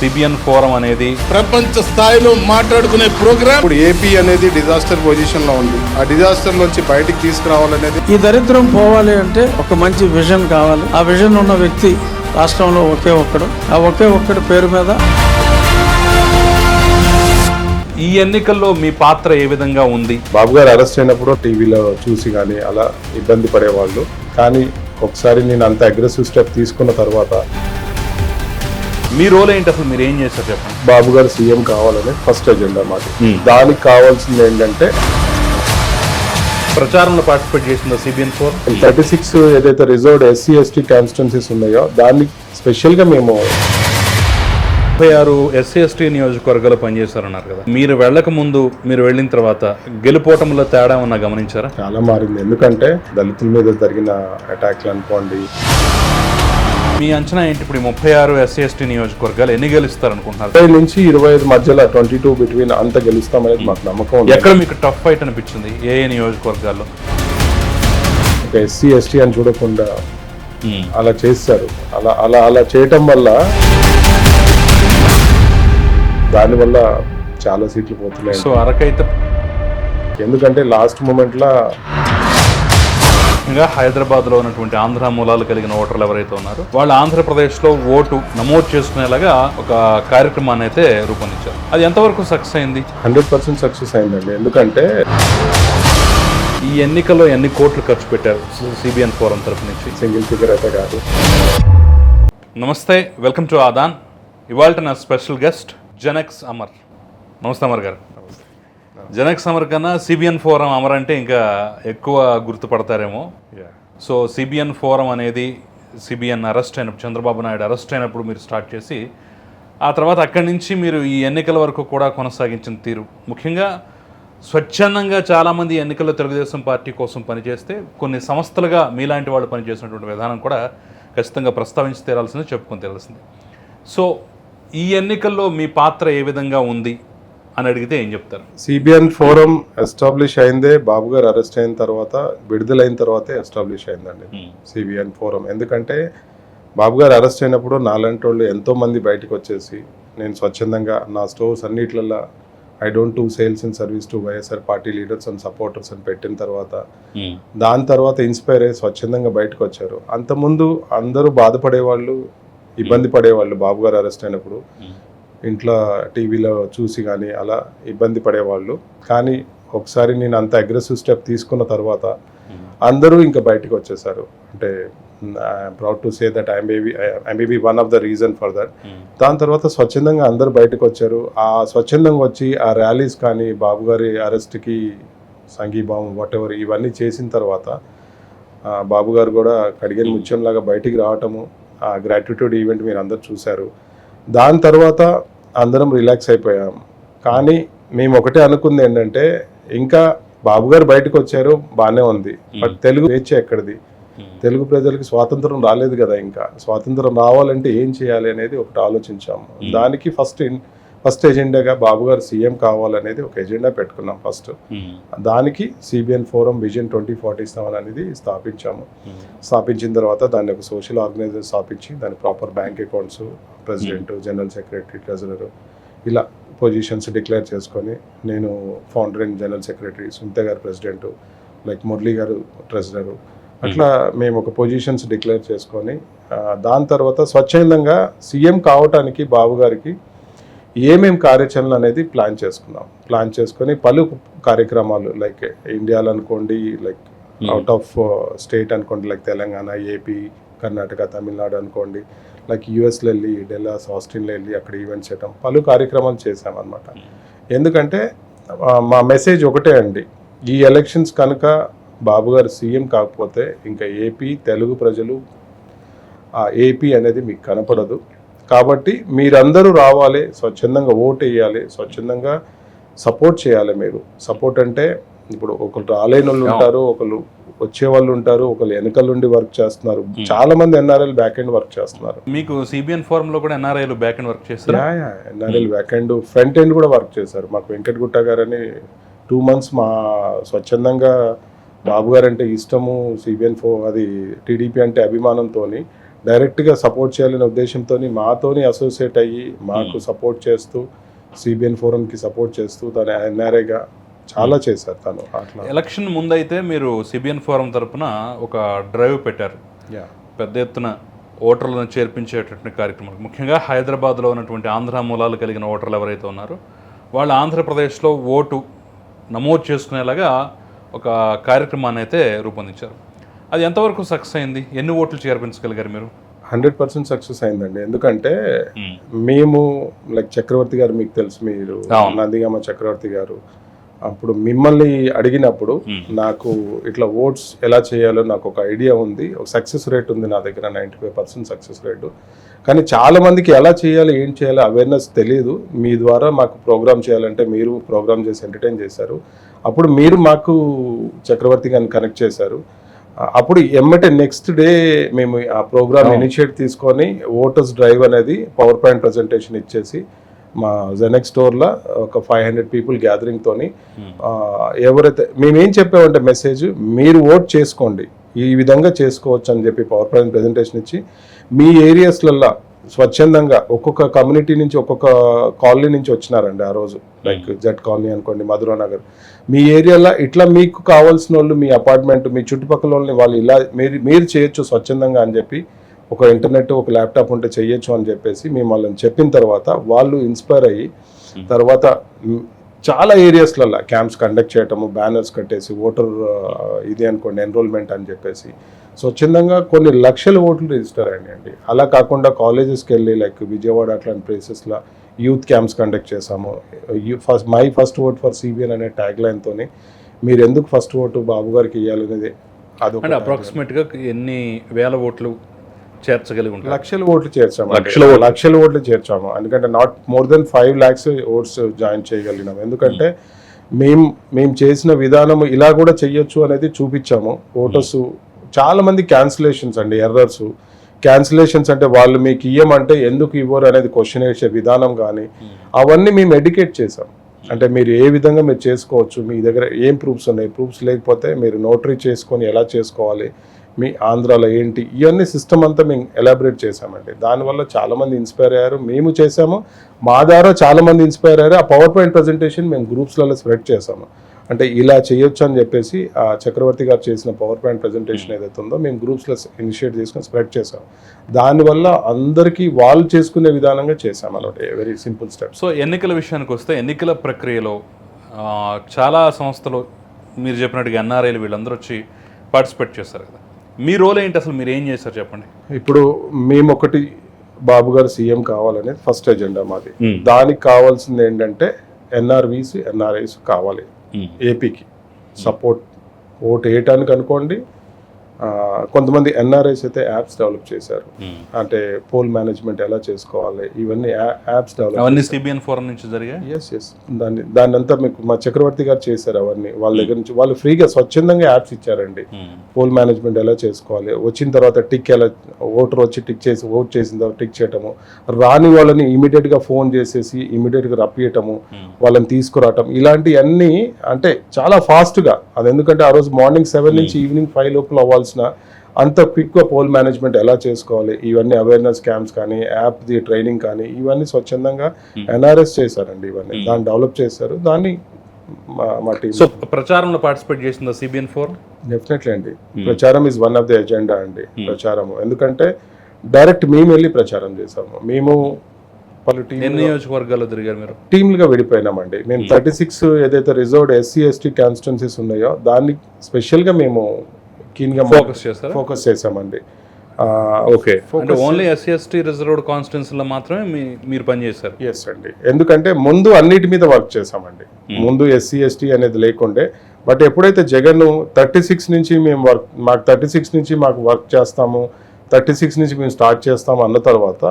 CBN forum అనేది ప్రపంచ స్థాయిలో మాట్లాడుకునే ప్రోగ్రామ్ ఇప్పుడు ఏపీ అనేది డిజాస్టర్ పొజిషన్లో ఉంది. ఆ డిజాస్టర్ నుంచి బయటికి తీసుకురావాలనేది ఈ దరిద్రం పోవాలి అంటే ఒక మంచి విజన్ కావాలి. ఆ విజన్ ఉన్న వ్యక్తి రాష్ట్రంలో ఒకే ఒక్కడు. ఆ ఒకే ఒక్కడి పేరు మీద ఈ ఎన్నికల్లో మీ పాత్ర ఏ విధంగా ఉంది? బాబు గారు అరెస్ట్ అయినప్పుడు టీవీలో చూసి కానీ అలా ఇబ్బంది పడేవాళ్ళు. కానీ ఒకసారి నేను అంత అగ్రెసివ్ స్టెప్ తీసుకున్న తర్వాత మీ రోల్ ఏంటి అసలు? మీరు ఏం చేస్తారు చెప్పండి. బాబు గారు సీఎం కావాలనే ఫస్ట్ ఎజెండా మాది. Hmm. దానికి కావాల్సింది ఏంటంటే ప్రచారంలో పార్టిసిపేట్ చేసిన సిబిఎన్ ఫోర్ థర్టీ సిక్స్ ఏదైతే రిజర్వ్డ్ ఎస్సీ ఎస్టీ కాన్స్టిట్యున్సీస్ ఉన్నాయో దాన్ని స్పెషల్గా మేము ముప్పై ఆరు ఎస్సీ ఎస్టీ నియోజకవర్గాలు పనిచేశారన్నారు కదా. మీరు వెళ్ళక ముందు మీరు వెళ్ళిన తర్వాత గెలుపోవటంలో తేడా ఉన్నా గమనించారా? చాలా మారింది. ఎందుకంటే దళితుల మీద జరిగిన అటాక్లు అనుకోండి మీ అంచనా ఏంటి? ఇప్పుడు ముప్పై ఆరు ఎస్సీ ఎస్టీ నియోజకవర్గాలు ఎన్ని గెలుస్తారు అనుకుంటున్నారు ఇరవై నుంచి ఇరవై ఐదు మధ్యలో ట్వంటీ టూ బిట్వీన్ అంత గెలుస్తామనేది మాకు నమ్మకం ఎక్కడ మీకు టఫ్ ఫైట్ అనిపించింది? ఏ ఏ నియోజకవర్గాల్లో? ఒక ఎస్సీ ఎస్టీ అని చూడకుండా అలా చేస్తారు అలా అలా అలా చేయటం వల్ల దానివల్ల చాలా సీట్లు పోతున్నాయి. సో అరకైతే ఎందుకంటే లాస్ట్ మూమెంట్ లా ముఖ్యంగా హైదరాబాద్లో ఉన్నటువంటి ఆంధ్ర మూలాలు కలిగిన ఓటర్లు ఎవరైతే ఉన్నారో వాళ్ళు ఆంధ్రప్రదేశ్లో ఓటు నమోదు చేసుకునేలాగా ఒక కార్యక్రమాన్ని అయితే రూపొందించారు. అది ఎంతవరకు సక్సెస్ అయింది? హండ్రెడ్ పర్సెంట్ సక్సెస్ అయిందండి. ఎందుకంటే ఈ ఎన్నికల్లో ఎన్ని కోట్లు ఖర్చు పెట్టారు సిబిఎన్ ఫోరం తరఫు నుంచి? సింగిల్ ఫిగర్ అయితే కాదు. నమస్తే వెల్కమ్ టు ఆదాన్. ఇవాళ నా స్పెషల్ గెస్ట్ జనక్స్ అమర్. నమస్తే అమర్ గారు. జనక్స్ అమర్ కన్నా సిబిఎన్ ఫోరం అమర్ అంటే ఇంకా ఎక్కువ గుర్తుపడతారేమో. సో సిబిఎన్ ఫోరం అనేది సిబిఎన్ అరెస్ట్ అయినప్పుడు చంద్రబాబు నాయుడు అరెస్ట్ అయినప్పుడు మీరు స్టార్ట్ చేసి ఆ తర్వాత అక్కడి నుంచి మీరు ఈ ఎన్నికల వరకు కూడా కొనసాగించిన తీరు. ముఖ్యంగా స్వచ్ఛందంగా చాలామంది ఎన్నికల్లో తెలుగుదేశం పార్టీ కోసం పనిచేస్తే కొన్ని సంస్థలుగా మీలాంటి వాళ్ళు పనిచేసినటువంటి విధానం కూడా ఖచ్చితంగా ప్రస్తావించి తీరాల్సింది చెప్పుకొని తీరాల్సింది. సో ఈ ఎన్నికల్లో మీ పాత్ర ఏ విధంగా ఉంది? అని అడిగితే ఏం చెప్తారు? సిబిఎన్ ఫోరం ఎస్టాబ్లిష్ అయిందే బాబు గారు అరెస్ట్ అయిన తర్వాత విడుదలైన తర్వాతే ఎస్టాబ్లిష్ అయిందండి సిబిఎన్ ఫోరం. ఎందుకంటే బాబు గారు అరెస్ట్ అయినప్పుడు నాలాంటి వాళ్ళు ఎంతో మంది బయటకు వచ్చేసి నేను స్వచ్ఛందంగా నా స్టోర్స్ అన్నిట్లలో I don't to sales in service to YSR party leaders and supporters అని పెట్టిన తర్వాత దాని తర్వాత ఇన్స్పైర్ అయ్యి స్వచ్ఛందంగా బయటకు వచ్చారు. అంతకుముందు అందరూ బాధపడేవాళ్ళు ఇబ్బంది పడేవాళ్ళు బాబు గారు అరెస్ట్ అయినప్పుడు ఇంట్లో టీవీలో చూసి కానీ అలా ఇబ్బంది పడేవాళ్ళు. కానీ ఒకసారి నేను అంత అగ్రెసివ్ స్టెప్ తీసుకున్న తర్వాత అందరూ ఇంకా బయటకు వచ్చేసారు. అంటే proud to say that I maybe I maybe one of the reason for that దాని తర్వాత స్వచ్ఛందంగా అందరూ బయటకు వచ్చారు. ఆ స్వచ్ఛందంగా వచ్చి ఆ ర్యాలీస్ కానీ బాబు గారి అరెస్ట్కి సంఘీభావం వాట్ ఎవర్ ఇవన్నీ చేసిన తర్వాత బాబు గారు కూడా కడిగిన ముత్యంలాగా బయటికి రావటము ఆ గ్రాటిట్యూడ్ ఈవెంట్ మీరు అందరు చూశారు. దాని తర్వాత అందరం రిలాక్స్ అయిపోయాం. కానీ మేము ఒకటే అనుకుంది ఏంటంటే ఇంకా బాబు గారు బయటకు వచ్చారు బాగానే ఉంది. బట్ తెలుగు స్వేచ్ఛ ఎక్కడిది? తెలుగు ప్రజలకి స్వాతంత్రం రాలేదు కదా ఇంకా. స్వాతంత్రం రావాలంటే ఏం చేయాలి అనేది ఒకటి ఆలోచించాము. దానికి ఫస్ట్ ఫస్ట్ ఎజెండాగా బాబు గారు సీఎం కావాలనేది ఒక ఎజెండా పెట్టుకున్నాం ఫస్ట్. దానికి CBN forum vision twenty forty seven అనేది స్థాపించాము. స్థాపించిన తర్వాత దాన్ని ఒక సోషల్ ఆర్గనైజర్ స్థాపించి దాని proper bank accounts president general secretary treasurer ఇలా పొజిషన్స్ డిక్లేర్ చేసుకొని నేను founder and general secretary Sunitha garu president like Murali గారు ట్రెజరరు. అట్లా మేము. ఒక పొజిషన్స్ డిక్లేర్ చేసుకొని దాని తర్వాత స్వచ్ఛందంగా సీఎం కావటానికి బాబు గారికి ఏమేం కార్యాచరణ అనేది ప్లాన్ చేసుకున్నాం ప్లాన్ చేసుకొని పలు కార్యక్రమాలు లైక్ ఇండియాలో అనుకోండి లైక్ అవుట్ ఆఫ్ స్టేట్ అనుకోండి లైక్ తెలంగాణ ఏపీ కర్ణాటక తమిళనాడు అనుకోండి లైక్ యూఎస్లో వెళ్ళి డెల్లాస్ ఆస్ట్రేలియా వెళ్ళి అక్కడ ఈవెంట్స్ చేయటం పలు కార్యక్రమాలు చేసామన్నమాట ఎందుకంటే ఆ, మా మెసేజ్ ఒకటే అండి. ఈ ఎలక్షన్స్ కనుక బాబు గారు సీఎం కాకపోతే ఇంకా ఏపీ తెలుగు ప్రజలు ఆ ఏపీ అనేది మీకు కనపడదు. కాబట్టి మీరందరూ రావాలి స్వచ్ఛందంగా ఓటు వేయాలి స్వచ్ఛందంగా సపోర్ట్ చేయాలి మీరు. సపోర్ట్ అంటే ఇప్పుడు ఒకరు రాలేని వాళ్ళు ఉంటారు ఒకరు వచ్చే వాళ్ళు ఉంటారు ఒకరు వెనకాల నుండి వర్క్ చేస్తున్నారు. చాలా మంది ఎన్ఆర్ఎల్ బ్యాక్ ఎండ్ వర్క్ చేస్తున్నారు. మీకు సిబిఎన్ ఫోరంలో కూడా ఎన్ఆర్ఐలు బ్యాక్ అండ్ వర్క్ చేస్తారు? NRL back end front end కూడా వర్క్ చేశారు. మాకు వెంకటగుట్ట గారని టూ మంత్స్ మా స్వచ్ఛందంగా బాబు గారు అంటే ఇష్టము సిబిఎన్ ఫో అది టీడీపీ అంటే అభిమానంతో డైరెక్ట్గా సపోర్ట్ చేయాలనే ఉద్దేశంతో మాతోని అసోసియేట్ అయ్యి మాకు సపోర్ట్ చేస్తూ సిబిఎన్ ఫోరంకి సపోర్ట్ చేస్తూ తన ఎన్ఆర్ఐగా చాలా చేశారు తను అట్లా ఎలక్షన్ ముందైతే మీరు సిబిఎన్ ఫోరం తరపున ఒక డ్రైవ్ పెట్టారు. యా. పెద్ద ఎత్తున ఓటర్లను చేర్పించేటటువంటి కార్యక్రమం. ముఖ్యంగా హైదరాబాద్లో ఉన్నటువంటి ఆంధ్ర మూలాలు కలిగిన ఓటర్లు ఎవరైతే ఉన్నారో వాళ్ళు ఆంధ్రప్రదేశ్లో ఓటు నమోదు చేసుకునేలాగా ఒక కార్యక్రమాన్ని అయితే రూపొందించారు. అది ఎంతవరకు సక్సెస్ అయింది? ఎన్ని ఓట్లు చేర్పించగలిగారు మీరు? హండ్రెడ్ పర్సెంట్ సక్సెస్ అయిందండి. ఎందుకంటే మేము. లైక్ చక్రవర్తి గారు మీకు తెలుసు మీరు. నందిగామ చక్రవర్తి గారు. అప్పుడు మిమ్మల్ని అడిగినప్పుడు నాకు ఇట్లా ఓట్స్ ఎలా చేయాలో నాకు ఒక ఐడియా ఉంది. ఒక సక్సెస్ రేట్ ఉంది నా దగ్గర ninety five percent success rate కానీ చాలా మందికి ఎలా చేయాలి ఏం చేయాలి అవేర్నెస్ తెలియదు మీ ద్వారా మాకు ప్రోగ్రామ్ చేయాలంటే మీరు ప్రోగ్రామ్ చేసి ఎంటర్టైన్ చేశారు. అప్పుడు మీరు మాకు చక్రవర్తి గారిని కనెక్ట్ చేశారు. అప్పుడు ఎమ్మటే నెక్స్ట్ డే మేము ఆ ప్రోగ్రామ్ ఇనిషియేట్ తీసుకొని ఓటర్స్ డ్రైవ్ అనేది పవర్ పాయింట్ ప్రజెంటేషన్ ఇచ్చేసి మా జెనెక్ స్టోర్లో ఒక ఫైవ్ హండ్రెడ్ పీపుల్ గ్యాదరింగ్తోని ఎవరైతే మేము ఏం చెప్పామంటే మెసేజ్ మీరు ఓట్ చేసుకోండి. ఈ విధంగా చేసుకోవచ్చు అని చెప్పి పవర్ పాయింట్ ప్రజెంటేషన్ ఇచ్చి మీ ఏరియాస్లల్లో స్వచ్ఛందంగా ఒక్కొక్క కమ్యూనిటీ నుంచి ఒక్కొక్క కాలనీ నుంచి వచ్చినారండి ఆ రోజు. లైక్ జట్ కాలనీ అనుకోండి మధురా నగర్. మీ ఏరియాలో ఇట్లా మీకు కావాల్సిన వాళ్ళు మీ అపార్ట్మెంట్ మీ చుట్టుపక్కల వాళ్ళని వాళ్ళు ఇలా మీరు మీరు చేయొచ్చు స్వచ్ఛందంగా అని చెప్పి ఒక ఇంటర్నెట్ ఒక ల్యాప్టాప్ ఉంటే చెయ్యొచ్చు అని చెప్పేసి మేము వాళ్ళని చెప్పిన తర్వాత వాళ్ళు ఇన్స్పైర్ అయ్యి తర్వాత మ్, చాలా ఏరియాస్లలో క్యాంప్స్ కండక్ట్ చేయటము బ్యానర్స్ కట్టేసి ఓటర్ ఇది అనుకోండి ఎన్రోల్మెంట్ అని చెప్పేసి స్వచ్ఛందంగా కొన్ని లక్షల ఓట్లు రిజిస్టర్ అయ్యండి అలా కాకుండా కాలేజెస్కి వెళ్ళి లైక్ విజయవాడ అట్లాంటి ప్లేసెస్లో యూత్ క్యాంప్స్ కండక్ట్ చేసాము first my first vote for CBN అనే ట్యాగ్ లైన్తోని మీరు ఎందుకు ఫస్ట్ ఓటు బాబు గారికి ఇవ్వాలనేది అది అప్రాక్సిమేట్గా ఎన్ని వేల ఓట్లు చేర్చగలిగి ఉంటారు? లక్షల ఓట్లు చేర్చాము. లక్షల లక్షల లక్షల ఓట్లు చేర్చాము. ఎందుకంటే not more than five lakhs votes join చేయగలిగినాం. ఎందుకంటే మేము మేము చేసిన విధానం ఇలా కూడా చెయ్యొచ్చు అనేది చూపించాము. ఓటర్స్ చాలా మంది క్యాన్సిలేషన్స్ అండి ఎర్రర్స్ క్యాన్సిలేషన్స్ అంటే వాళ్ళు మీకు ఇయ్యమంటే ఎందుకు ఇవ్వరు అనేది క్వశ్చన్ వేసే విధానం కానీ అవన్నీ మేము ఎడ్యుకేట్ చేసాం అంటే మీరు ఏ విధంగా మీరు చేసుకోవచ్చు మీ దగ్గర ఏం ప్రూఫ్స్ ఉన్నాయి? ప్రూఫ్స్ లేకపోతే మీరు నోటరీ చేసుకొని ఎలా చేసుకోవాలి? మీ ఆంధ్రాలో ఏంటి? ఇవన్నీ సిస్టమ్ అంతా మేము ఎలాబరేట్ చేసామండి దానివల్ల చాలా మంది ఇన్స్పైర్ అయ్యారు. మేము చేసాము మా ద్వారా చాలా మంది ఇన్స్పైర్ అయ్యారు. ఆ పవర్ పాయింట్ ప్రజెంటేషన్ మేము గ్రూప్స్లలో స్ప్రెడ్ చేసాము అంటే ఇలా చేయొచ్చు అని చెప్పేసి ఆ చక్రవర్తి గారు చేసిన పవర్ పాయింట్ ప్రజెంటేషన్ ఏదైతే ఉందో మేము గ్రూప్స్లో ఇనిషియేట్ చేసుకొని స్ప్రెడ్ చేసాం దానివల్ల అందరికీ వాళ్ళు చేసుకునే విధానంగా చేసాం అనమాట వెరీ సింపుల్ స్టెప్స్ సో ఎన్నికల విషయానికి వస్తే ఎన్నికల ప్రక్రియలో చాలా సంస్థలు మీరు చెప్పినట్టుగా ఎన్ఆర్ఐలు వీళ్ళందరూ వచ్చి పార్టిసిపేట్ చేస్తారు కదా. మీ రోల్ ఏంటి అసలు? మీరు ఏం చేస్తారు చెప్పండి. ఇప్పుడు మేము ఒకటి బాబు గారు సీఎం కావాలనేది ఫస్ట్ ఎజెండా మాది. Hmm. దానికి కావాల్సింది ఏంటంటే ఎన్ఆర్వీస్ ఎన్ఆర్ఐస్ కావాలి. Hmm. ఏపీకి. సపోర్ట్ ఓట్ వేయటానికి అనుకోండి కొంతమంది ఎన్ఆర్ఐస్ అయితే యాప్స్ డెవలప్ చేశారు. అంటే పోల్ మేనేజ్మెంట్ ఎలా చేసుకోవాలి ఇవన్నీ యాప్స్ డెవలప్ అవన్నీ సిబిఎన్ ఫోరం నుంచి జరిగాయి? ఎస్ ఎస్ దాన్ని దాన్ని అంతా మీకు మా చక్రవర్తి గారు చేశారు అవన్నీ. వాళ్ళ దగ్గర నుంచి వాళ్ళు ఫ్రీగా స్వచ్ఛందంగా యాప్స్ ఇచ్చారండి. పోల్ మేనేజ్మెంట్ ఎలా చేసుకోవాలి వచ్చిన తర్వాత టిక్ ఎలా ఓటర్ వచ్చి టిక్ చేసి ఓట్ చేసిన తర్వాత టిక్ చేయటము రాని వాళ్ళని ఇమీడియట్గా ఫోన్ చేసేసి ఇమీడియట్గా రప్పియటము వాళ్ళని తీసుకురావటం ఇలాంటివన్నీ అంటే చాలా ఫాస్ట్గా. అది ఎందుకంటే ఆ రోజు మార్నింగ్ సెవెన్ నుంచి ఈవినింగ్ ఫైవ్ లోపల అవ్వాల్సిన అంత క్విక్గా పోల్ మేనేజ్మెంట్ ఎలా చేసుకోవాలి? ఇవన్నీ అవేర్నెస్ క్యాంప్స్ కానీ యాప్ ది ట్రైనింగ్ కానీ ఇవన్నీ స్వచ్ఛందంగా ఎన్ఆర్ఎస్ చేశారండి ఇవన్నీ. దాన్ని డెవలప్ చేశారు. దాన్ని మా మా టీం సో ప్రచారంలో పార్టిసిపేట్ చేసిందా సిబిఎన్ ఫోరం డెఫినెట్లీ అండి. ప్రచారం is one of the agenda అండి ప్రచారము. ఎందుకంటే డైరెక్ట్ మేము వెళ్ళి ప్రచారం చేసాము మేము పలు నియోజకవర్గాల్లో తిరిగారు మీరు? టీంలుగా విడిపోయినామండి. మేము థర్టీ సిక్స్ ఏదైతే రిజర్వ్డ్ ఎస్సీ ఎస్టీ కాన్స్టిట్యున్సీస్ ఉన్నాయో దాన్ని స్పెషల్గా మేము కీన్గా ఫోకస్ చేస్తారా? ఫోకస్ చేసామండి ఆ, ఓకే అంటే ఓన్లీ ఎస్సీ ఎస్టీ రిజర్వ్డ్ కాన్స్టిట్యున్సీలో మాత్రమే మీ మీరు పనిచేశారు? ఎస్ అండి. ఎందుకంటే ముందు అన్నిటి మీద వర్క్ చేసామండి ముందు ఎస్సీ ఎస్టీ అనేది లేకుండే. బట్ ఎప్పుడైతే జగన్ థర్టీ సిక్స్ నుంచి మేము వర్క్ మాకు థర్టీ సిక్స్ నుంచి మాకు వర్క్ చేస్తాము థర్టీ సిక్స్ నుంచి మేము స్టార్ట్ చేస్తాము అన్న తర్వాత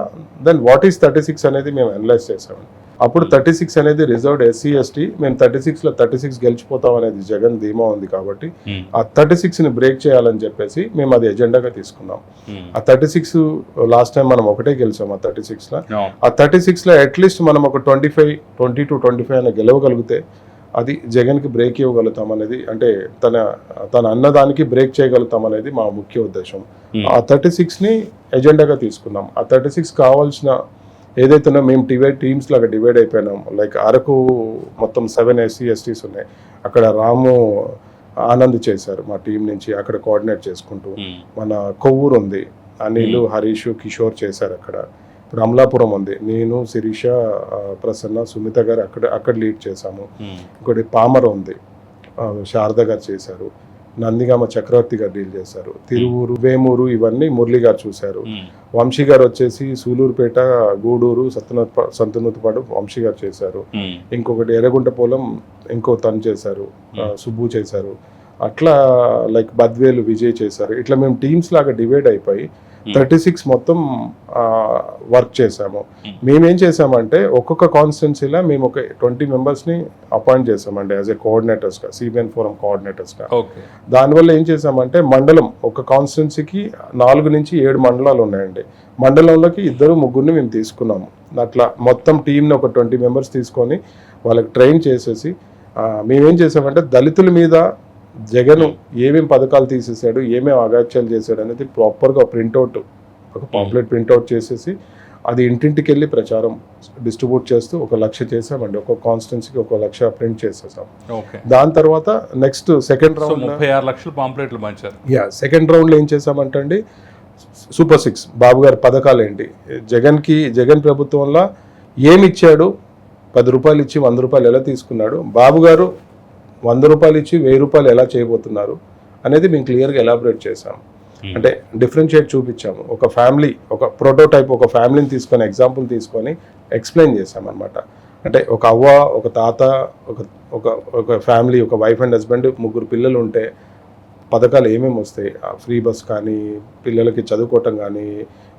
then what is thirty six అనేది మేము అనలైజ్ చేసామండి అప్పుడు థర్టీ సిక్స్ అనేది రిజర్వ్డ్ ఎస్సీ ఎస్టీ. మేము థర్టీ సిక్స్లో థర్టీ సిక్స్ గెలిచిపోతాం అనేది జగన్ ధీమా ఉంది కాబట్టి ఆ థర్టీ సిక్స్ని బ్రేక్ చేయాలని చెప్పేసి మేము అది ఎజెండాగా తీసుకున్నాం. ఆ థర్టీ సిక్స్ లాస్ట్ టైం మనం ఒకటే గెలిచాం ఆ థర్టీ సిక్స్లో ఆ థర్టీ సిక్స్లో అట్లీస్ట్ మనం ఒక twenty five twenty two twenty five అని గెలవగలిగితే అది జగన్కి బ్రేక్ ఇవ్వగలుగుతాం అనేది అంటే తన తన అన్నదానికి బ్రేక్ చేయగలుగుతాం అనేది మా ముఖ్య ఉద్దేశం. ఆ థర్టీ సిక్స్ని ఎజెండాగా తీసుకున్నాం. ఆ థర్టీ సిక్స్ కావాల్సిన ఏదైతే మేము డివైడ్ టీమ్స్ లాగా డివైడ్ అయిపోయినాం. లైక్ అరకు మొత్తం సెవెన్ ఎస్సీ ఎస్టీస్ ఉన్నాయి. అక్కడ రాము ఆనంద్ చేశారు మా టీం నుంచి అక్కడ కోఆర్డినేట్ చేసుకుంటూ. మన కొవ్వూరు ఉంది. అనిల్ హరీష్ కిషోర్ చేశారు అక్కడ. ఇప్పుడు అమలాపురం ఉంది. నేను శిరీష ప్రసన్న సుమిత గారు అక్కడ అక్కడ లీడ్ చేశాము. ఇంకోటి పామర ఉంది. శారద గారు చేశారు. నందిగామ చక్రవర్తి గారు డీల్ చేశారు. తిరువూరు వేమూరు ఇవన్నీ మురళి గారు చూశారు. వంశీ గారు వచ్చేసి సూలూరుపేట గూడూరు సత్తనూత సంతనూతపాడు వంశీ గారు చేశారు. ఇంకొకటి ఎర్రగుంట పొలం ఇంకో తను చేశారు. సుబ్బు చేశారు. అట్లా లైక్ బద్వేలు విజయ్ చేశారు. ఇట్లా మేము టీమ్స్ లాగా డివైడ్ అయిపోయి థర్టీ సిక్స్ మొత్తం వర్క్ చేసాము మేమేం చేసామంటే ఒక్కొక్క కాన్స్టిట్యున్సీలో మేము ఒక ట్వంటీ మెంబర్స్ని అపాయింట్ చేసామండి యాజ్ ఏ కోఆర్డినేటర్స్గా సిబిఎన్ ఫోరం కోఆర్డినేటర్స్గా ఓకే దానివల్ల ఏం చేసామంటే మండలం ఒక కాన్స్టిట్యున్సీకి నాలుగు నుంచి ఏడు మండలాలు ఉన్నాయండి. మండలంలోకి ఇద్దరు ముగ్గురిని మేము తీసుకున్నాము. అట్లా మొత్తం టీంని ఒక ట్వంటీ మెంబర్స్ తీసుకొని వాళ్ళకి ట్రైన్ చేసేసి మేమేం చేసామంటే దళితుల మీద జగన్ ఏమేం పథకాలు తీసేసాడు ఏమేం అగాత్యాలు చేశాడు అనేది ప్రాపర్గా ప్రింట్అవుట్ ఒక పాంప్లెట్ ప్రింట్అవుట్ చేసేసి అది ఇంటింటికి వెళ్ళి ప్రచారం డిస్ట్రిబ్యూట్ చేస్తూ ఒక లక్ష చేసామండి ఒక కాన్స్టిట్యున్సీకి ఒక లక్ష ప్రింట్ చేసేసాం. ఓకే. దాని తర్వాత నెక్స్ట్ సెకండ్ రౌండ్ ముప్పై ఆరు లక్షల పాంప్లెట్లు పంచారు. యా సెకండ్ రౌండ్లో ఏం చేసామంటే అండి సూపర్ సిక్స్ బాబు గారి పథకాలు ఏంటి జగన్కి జగన్ ప్రభుత్వంలో ఏమి ఇచ్చాడు? పది రూపాయలు ఇచ్చి వంద రూపాయలు ఎలా తీసుకున్నాడు? బాబు గారు వంద రూపాయలు ఇచ్చి వెయ్యి రూపాయలు ఎలా చేయబోతున్నారు అనేది మేము క్లియర్గా ఎలాబరేట్ చేసాం అంటే డిఫరెన్షియేట్ చూపించాము. ఒక ఫ్యామిలీ ఒక ప్రోటోటైప్ ఒక ఫ్యామిలీని తీసుకొని ఎగ్జాంపుల్ తీసుకొని ఎక్స్ప్లెయిన్ చేసామన్నమాట అంటే ఒక అవ్వ ఒక తాత ఒక ఒక ఒక ఫ్యామిలీ ఒక వైఫ్ అండ్ హస్బెండ్ ముగ్గురు పిల్లలు ఉంటే పథకాలు ఏమేమి వస్తాయి? ఫ్రీ బస్ కానీ పిల్లలకి చదువుకోవటం కానీ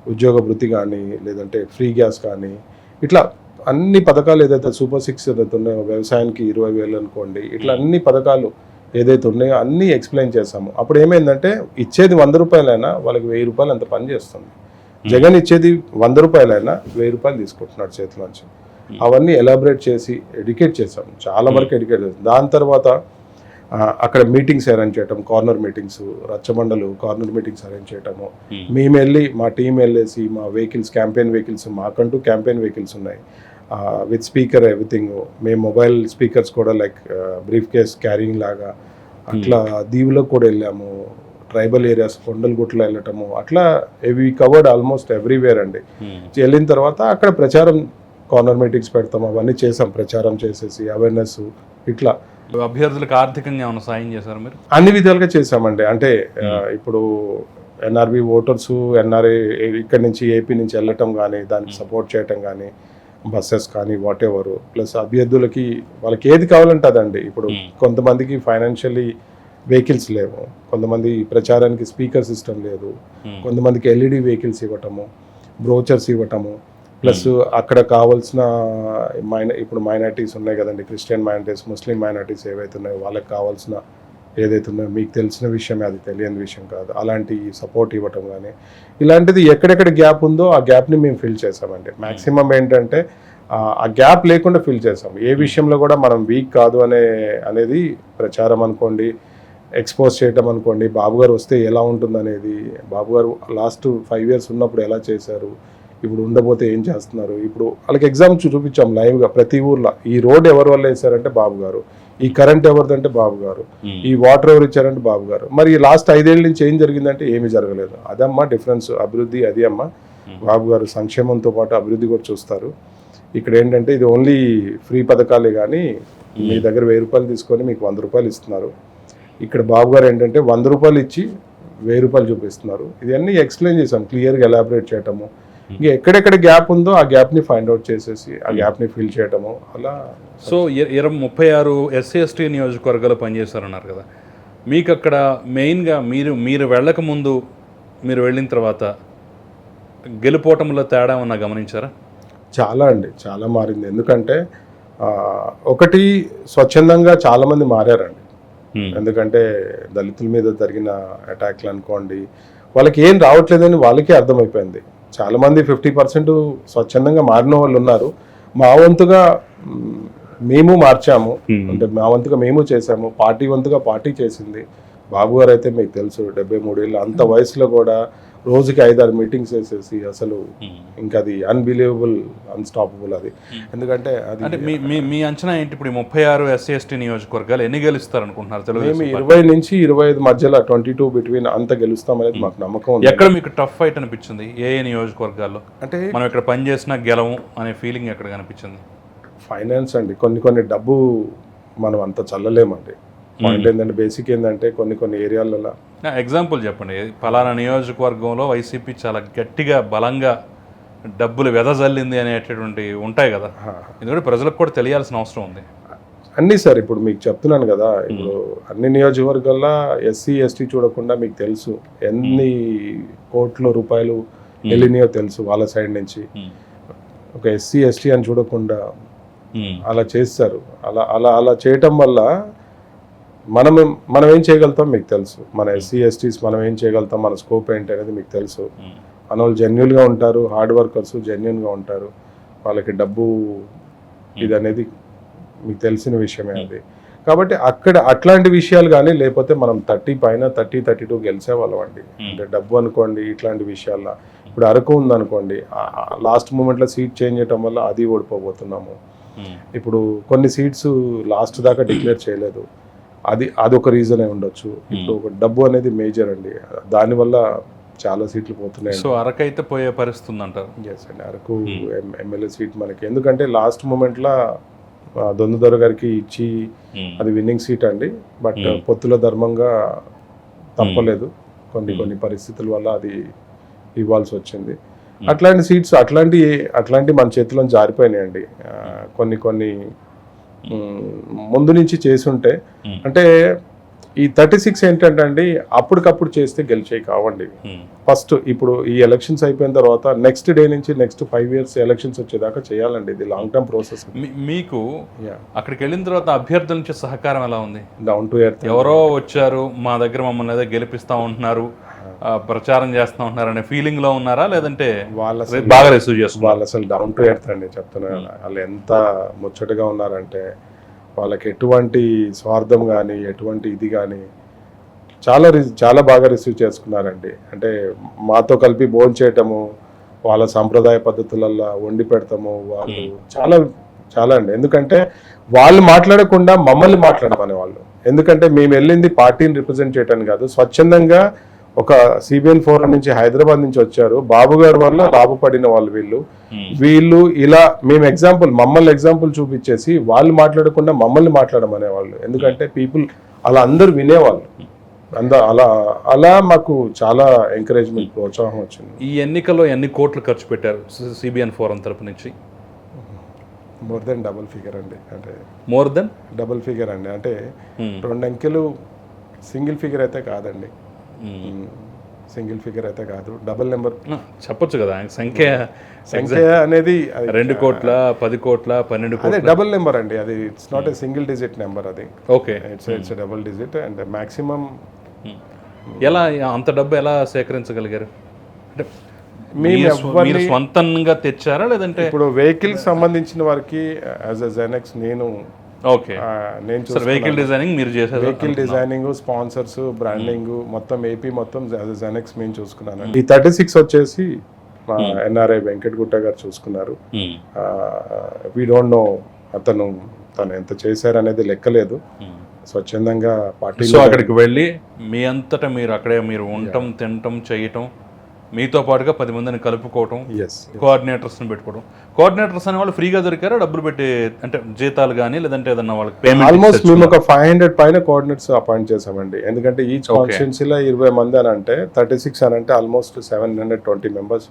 ఉద్యోగ వృత్తి కానీ లేదంటే ఫ్రీ గ్యాస్ కానీ ఇట్లా అన్ని పథకాలు ఏదైతే సూపర్ సిక్స్ ఏదైతే ఉన్నాయో వ్యవసాయానికి ఇరవై వేలు అనుకోండి ఇట్లా అన్ని పథకాలు ఏదైతే ఉన్నాయో అన్నీ ఎక్స్ప్లెయిన్ చేసాము అప్పుడు ఏమైందంటే ఇచ్చేది వంద రూపాయలైనా వాళ్ళకి వెయ్యి రూపాయలు అంత పని చేస్తుంది. జగన్ ఇచ్చేది వంద రూపాయలైనా వెయ్యి రూపాయలు తీసుకుంటున్నాడు చేతిలోంచి అవన్నీ ఎలాబరేట్ చేసి ఎడ్యుకేట్ చేసాం చాలా వరకు ఎడ్యుకేట్ చేసాం దాని తర్వాత అక్కడ మీటింగ్స్ అరేంజ్ చేయటం కార్నర్ మీటింగ్స్ రచ్చబండలు కార్నర్ మీటింగ్స్ అరేంజ్ చేయటము. మేము. వెళ్ళి మా టీం వెళ్ళేసి మా వెహికల్స్ క్యాంపెయిన్ వెహికల్స్ మాకంటూ క్యాంపెయిన్ వెహికల్స్ ఉన్నాయి. విత్ స్పీకర్ ఎవ్రీథింగ్ మేము మొబైల్ స్పీకర్స్ కూడా లైక్ బ్రీఫ్ కేస్ క్యారింగ్ లాగా అట్లా దీవులో కూడా వెళ్ళాము. ట్రైబల్ ఏరియాస్ కొండలగుట్లో వెళ్ళటము అట్లా వి కవర్డ్ ఆల్మోస్ట్ ఎవ్రీవేర్ అండి. వెళ్ళిన తర్వాత అక్కడ ప్రచారం కార్నర్ మీటింగ్స్ పెడతాం అవన్నీ చేసాం ప్రచారం చేసేసి అవేర్నెస్ ఇట్లా. అభ్యర్థులకు ఆర్థికంగా ఏమైనా సాయం చేశారు మీరు? అన్ని విధాలుగా చేసామండి అంటే ఆ, ఇప్పుడు ఎన్ఆర్బి ఓటర్స్ ఎన్ఆర్ఐ ఇక్కడి నుంచి ఏపీ నుంచి వెళ్ళటం కానీ దానికి సపోర్ట్ చేయటం కానీ బస్సెస్ కానీ వాట్ ఎవర్ ప్లస్ అభ్యర్థులకి వాళ్ళకి ఏది కావాలంటే అదండి. ఇప్పుడు కొంతమందికి ఫైనాన్షియలీ వెహికల్స్ లేవు. కొంతమంది ప్రచారానికి స్పీకర్ సిస్టమ్ లేదు. కొంతమందికి ఎల్ఈడి వెహికల్స్ ఇవ్వటము బ్రోచర్స్ ఇవ్వటము. ప్లస్ అక్కడ కావాల్సిన మైన ఇప్పుడు మైనార్టీస్ ఉన్నాయి కదండి. క్రిస్టియన్ మైనార్టీస్ ముస్లిం మైనార్టీస్ ఏవైతే ఉన్నాయో వాళ్ళకి కావాల్సిన ఏదైతే ఉన్నాయో మీకు తెలిసిన విషయమే అది తెలియని విషయం కాదు. అలాంటి సపోర్ట్ ఇవ్వటం కానీ ఇలాంటిది ఎక్కడెక్కడ గ్యాప్ ఉందో ఆ గ్యాప్ని మేము ఫిల్ చేసామండి మ్యాక్సిమం ఏంటంటే ఆ, గ్యాప్ లేకుండా ఫిల్ చేసాం ఏ విషయంలో కూడా మనం వీక్ కాదు అనే అనేది ప్రచారం అనుకోండి ఎక్స్పోజ్ చేయటం అనుకోండి బాబు గారు వస్తే ఎలా ఉంటుంది అనేది బాబు గారు లాస్ట్ ఫైవ్ ఇయర్స్ ఉన్నప్పుడు ఎలా చేశారు ఇప్పుడు ఉండబోతే ఏం చేస్తున్నారు ఇప్పుడు వాళ్ళకి ఎగ్జామ్ చూపించాం లైవ్గా ప్రతి ఊర్లో. ఈ రోడ్ ఎవరి వల్ల వేశారంటే బాబు గారు. ఈ కరెంట్ ఎవరిదంటే బాబు గారు. ఈ వాటర్ ఎవరు ఇచ్చారంటే బాబు గారు. మరి లాస్ట్ ఐదేళ్ళ నుంచి ఏం జరిగిందంటే ఏమీ జరగలేదు. అదమ్మా డిఫరెన్స్ అభివృద్ధి అది అమ్మా. బాబు గారు సంక్షేమంతో పాటు అభివృద్ధి కూడా చూస్తారు. ఇక్కడ ఏంటంటే ఇది ఓన్లీ ఫ్రీ పథకాలే కానీ మీ దగ్గర వెయ్యి రూపాయలు తీసుకొని మీకు వంద రూపాయలు ఇస్తున్నారు. ఇక్కడ బాబు గారు ఏంటంటే వంద రూపాయలు ఇచ్చి వెయ్యి రూపాయలు చూపిస్తున్నారు. ఇవన్నీ ఎక్స్ప్లెయిన్ చేశాం క్లియర్గా ఎలాబరేట్ చేయటము. ఇంకా ఎక్కడెక్కడ గ్యాప్ ఉందో ఆ గ్యాప్ని ఫైండ్ అవుట్ చేసేసి ఆ గ్యాప్ని ఫిల్ చేయటము అలా సో ఇర- ఇరవై ముప్పై ఆరు ఎస్సీ ఎస్టీ నియోజకవర్గాలు పనిచేశారన్నారు కదా. మీకు అక్కడ మెయిన్గా మీరు మీరు వెళ్ళక ముందు మీరు వెళ్ళిన తర్వాత గెలుపోవటంలో తేడా ఉన్నా గమనించారా? చాలా అండి చాలా మారింది. ఎందుకంటే ఒకటి స్వచ్ఛందంగా చాలామంది మారారండి. ఎందుకంటే దళితుల మీద జరిగిన అటాక్లు అనుకోండి వాళ్ళకి ఏం రావట్లేదని వాళ్ళకే అర్థమైపోయింది. చాలామంది ఫిఫ్టీ పర్సెంట్ స్వచ్ఛందంగా మారిన వాళ్ళు ఉన్నారు. మా వంతుగా మేము మార్చాము. అంటే మా వంతుగా మేము చేసాము పార్టీ వంతుగా పార్టీ చేసింది. బాబు గారు అయితే మీకు తెలుసు డెబ్బై మూడేళ్ళు అంత వయసులో కూడా రోజుకి ఐదారు మీటింగ్స్ వేసేసి అసలు ఇంకా అది అన్బిలీవబుల్ అన్స్టాపబుల్ అది. ఎందుకంటే అది అంటే మీ మీ మీ అంచనా ఏంటి? ఇప్పుడు ముప్పై ఆరు ఎస్సీ ఎస్టీ నియోజకవర్గాలు ఎన్ని గెలుస్తారు అనుకుంటున్నారు పార్టీ? ఇరవై నుంచి ఇరవై ఐదు మధ్యలో ట్వంటీ టూ బిట్వీన్ అంత గెలుస్తాం అనేది మాకు నమ్మకం ఉంది. ఎక్కడ మీకు టఫ్ ఫైట్ అనిపించింది? ఏ ఏ నియోజకవర్గాల్లో? అంటే మనం ఇక్కడ పని చేసినా గెలవం అనే ఫీలింగ్ ఎక్కడ కనిపించింది? ఫైనాన్స్ అండి. కొన్ని కొన్ని డబ్బు మనం అంత చల్లలేమండి. పాయింట్ ఏంటంటే బేసిక్ ఏంటంటే కొన్ని కొన్ని ఏరియాలలో ఎగ్జాంపుల్ చెప్పండి. పలానా నియోజకవర్గంలో వైసీపీ చాలా గట్టిగా బలంగా డబ్బులు వెదజల్లింది అనేటటువంటి ఉంటాయి కదా. ఎందుకంటే ప్రజలకు కూడా తెలియాల్సిన అవసరం ఉంది. అన్నీ సార్ ఇప్పుడు మీకు చెప్తున్నాను కదా. ఇప్పుడు అన్ని నియోజకవర్గాల్లో ఎస్సీ ఎస్టీ చూడకుండా మీకు తెలుసు. ఎన్ని కోట్ల రూపాయలు వెళ్ళినాయో తెలుసు వాళ్ళ సైడ్ నుంచి. ఒక ఎస్సీ ఎస్టీ అని చూడకుండా. అలా చేస్తారు. అలా అలా అలా చేయటం వల్ల మనం మనం ఏం చేయగలుగుతాం మీకు తెలుసు. మన ఎస్సీ ఎస్టీస్ మనం ఏం చేయగలుగుతాం మన స్కోప్ ఏంటి అనేది మీకు తెలుసు. ఉమ్. మన వాళ్ళు జెన్యున్గా ఉంటారు హార్డ్ వర్కర్స్ జెన్యున్గా ఉంటారు. వాళ్ళకి డబ్బు ఇది అనేది మీకు తెలిసిన విషయమే అది. కాబట్టి అక్కడ అట్లాంటి విషయాలు కానీ లేకపోతే మనం థర్టీ పైన థర్టీ థర్టీ టూ గెలిచే వాళ్ళం అండి. అంటే డబ్బు అనుకోండి ఇట్లాంటి విషయాల్లో. ఇప్పుడు అరకు ఉందనుకోండి లాస్ట్ మూమెంట్లో సీట్ చేంజ్ చేయటం వల్ల అది ఓడిపోబోతున్నాము. ఇప్పుడు కొన్ని సీట్స్ లాస్ట్ దాకా డిక్లేర్ చేయలేదు. అది అదొక రీజన్ అయి ఉండొచ్చు ఇప్పుడు ఒక డబ్బు అనేది మేజర్ అండి. దానివల్ల చాలా సీట్లు పోతున్నాయి సో అరకైతే పోయే పరిస్థితి ఉందంటారు ఎస్ అండి అరకు ఎం- ఎమ్మెల్యే సీట్ మనకి. ఎందుకంటే లాస్ట్ మూమెంట్లో దొందుదొర గారికి ఇచ్చి ఉమ్. అది విన్నింగ్ సీట్ అండి. బట్ పొత్తుల ధర్మంగా తప్పలేదు. కొన్ని కొన్ని పరిస్థితుల వల్ల అది ఇవ్వాల్సి వచ్చింది. అట్లాంటి సీట్స్ అట్లాంటి అట్లాంటి మన చేతిలో జారిపోయినాయండి. కొన్ని కొన్ని ముందు నుంచి చేసి ఉంటే Hmm. అంటే ఈ థర్టీ సిక్స్ ఏంటంటే అండి అప్పటికప్పుడు చేస్తే గెలిచేవి కావండి. ఫస్ట్ ఇప్పుడు ఈ ఎలక్షన్స్ అయిపోయిన తర్వాత నెక్స్ట్ డే నుంచి నెక్స్ట్ ఫైవ్ ఇయర్స్ ఎలక్షన్స్ వచ్చేదాకా చేయాలండి ఇది లాంగ్ టర్మ్ ప్రాసెస్. మీకు అక్కడికి వెళ్ళిన తర్వాత అభ్యర్థుల నుంచి సహకారం ఎలా ఉంది? డౌన్ టు ఎర్త్ ఎవరో వచ్చారు మా దగ్గర మమ్మల్ని ఏదో గెలిపిస్తా ఉంటున్నారు ప్రచారం చేస్తా ఉంటున్నారు అనే ఫీలింగ్లో ఉన్నారా? లేదంటే వాళ్ళ బాగా రిసీవ్ చేస్తున్నారు. వాళ్ళు అసలు డౌన్ టు ఎర్త్ అండి చెప్తున్నాను కదా. వాళ్ళు ఎంత ముచ్చటగా ఉన్నారంటే వాళ్ళకి ఎటువంటి స్వార్థం కానీ ఎటువంటి ఇది కానీ చాలా చాలా బాగా రిసీవ్ చేసుకున్నారండి. అంటే మాతో కలిపి భోజనం చేయటము వాళ్ళ సాంప్రదాయ పద్ధతులలో వండి పెడతాము వాళ్ళు చాలా చాలా అండి. ఎందుకంటే వాళ్ళు మాట్లాడకుండా మమ్మల్ని మాట్లాడమనే వాళ్ళు ఎందుకంటే మేము వెళ్ళింది పార్టీని రిప్రజెంట్ చేయడానికి కాదు స్వచ్ఛందంగా ఒక సిబిఎన్ ఫోరం నుంచి హైదరాబాద్ నుంచి వచ్చారు. బాబు గారి వల్ల లాభపడిన వాళ్ళు వీళ్ళు. వీళ్ళు ఇలా మేము ఎగ్జాంపుల్ మమ్మల్ని ఎగ్జాంపుల్ చూపించేసి వాళ్ళు మాట్లాడకుండా మమ్మల్ని మాట్లాడమనే వాళ్ళు ఎందుకంటే పీపుల్ అలా అందరూ వినేవాళ్ళు. అంద అలా అలా మాకు చాలా ఎంకరేజ్మెంట్ ప్రోత్సాహం వచ్చింది. ఈ ఎన్నికల్లో ఎన్ని కోట్లు ఖర్చు పెట్టారు సిబిఎన్ ఫోరం తరపు నుంచి? మోర్ దెన్ డబుల్ ఫిగర్ అండి. అంటే మోర్ దెన్ డబుల్ ఫిగర్ అండి. అంటే రెండు అంకెలు సింగిల్ ఫిగర్ అయితే కాదండి. సింగిల్ ఫిగర్ అయితే కాదు డబుల్ నెంబర్. చెప్పొచ్చు కదా సంఖ్య సంఖ్య అనేది రెండు కోట్ల పది కోట్ల పన్నెండు అదే డబుల్ నెంబర్ అండి అది it's not a single digit number అది. Okay. It's it's double digit and maximum ఎలా అంత డబ్బు ఎలా సేకరించగలిగారు? అంటే మీరు స్వంతంగా తెచ్చారా లేదంటే ఇప్పుడు వెహికల్ సంబంధించిన వారికి యాజ్ అ జెనెక్స్ నేను ఓకే. నేను వెహికల్ డిజైనింగ్ మీరు చేసేది? వెహికల్ డిజైనింగ్ స్పాన్సర్స్ బ్రాండింగ్ మొత్తం ఏపీ మొత్తం జెనెక్స్ మేము చూసుకున్నాను. ఈ థర్టీ సిక్స్ వచ్చేసి మా ఎన్ఆర్ఐ వెంకట్ గుట్ట గారు చూసుకున్నారు. వీ డోంట్ నో అతను తను ఎంత చేశారనేది లెక్కలేదు. మ్మ్. స్వచ్ఛందంగా పార్టీ అక్కడికి వెళ్ళి మీ అంతటా మీరు అక్కడే మీరు ఉండటం తినటం చేయటం మీతో పాటుగా పది మందిని కలుపుకోవటం కోఆర్డినేటర్స్ని పెట్టుకోవడం కోఆర్డినేటర్స్ అనే వాళ్ళు ఫ్రీగా దొరికారా? డబ్బులు పెట్టి అంటే జీతాలు కానీ లేదంటే ఏదన్నా వాళ్ళకి పేమెంట్ ఆల్మోస్ట్ మేము ఒక ఫైవ్ హండ్రెడ్ పైన కోఆర్డినేట్స్ అపాయింట్ చేసామండి ఎందుకంటే ఈచ్ కాన్స్టిట్యున్సీలో ఇరవై మంది అని అంటే థర్టీ సిక్స్ అని అంటే almost seven hundred twenty members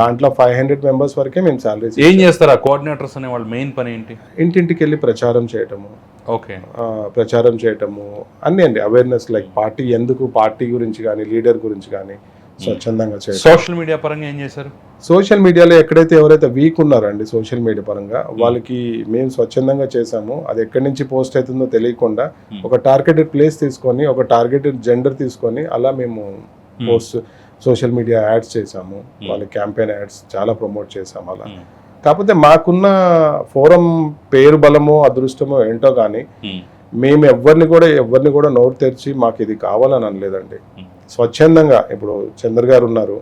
దాంట్లో ఫైవ్ హండ్రెడ్ మెంబర్స్ వరకే మేము సాలరీస్ ఏం చేస్తారు? ఆ కోఆర్డినేటర్స్ అనే వాళ్ళ మెయిన్ పని ఏంటి? ఇంటింటికి వెళ్ళి ప్రచారం చేయటము. ఓకే ప్రచారం చేయటము. అన్నీ అండి. అవేర్నెస్ లైక్ పార్టీ ఎందుకు? పార్టీ గురించి కానీ లీడర్ గురించి కానీ స్వచ్ఛందంగా చేయడం సోషల్ మీడియా పరంగా ఏం చేశారు? సోషల్ మీడియాలో ఎక్కడైతే ఎవరైతే వీక్ ఉన్నారండి సోషల్ మీడియా పరంగా వాళ్ళకి మేము స్వచ్ఛందంగా చేసాము అది ఎక్కడి నుంచి పోస్ట్ అవుతుందో తెలియకుండా ఒక టార్గెటెడ్ ప్లేస్ తీసుకొని ఒక టార్గెటెడ్ జెండర్ తీసుకొని అలా మేము పోస్ట్ సోషల్ మీడియా యాడ్స్ చేసాము వాళ్ళ క్యాంపెయిన్ యాడ్స్ చాలా ప్రమోట్ చేసాము అలా. కాకపోతే మాకున్న ఫోరం పేరు బలమో అదృష్టమో ఏంటో కానీ మేము ఎవరిని కూడా ఎవరిని కూడా నోరు తెరిచి మాకు ఇది కావాలని అనలేదండి. స్వచ్ఛందంగా ఇప్పుడు చంద్ర గారు ఉన్నారు.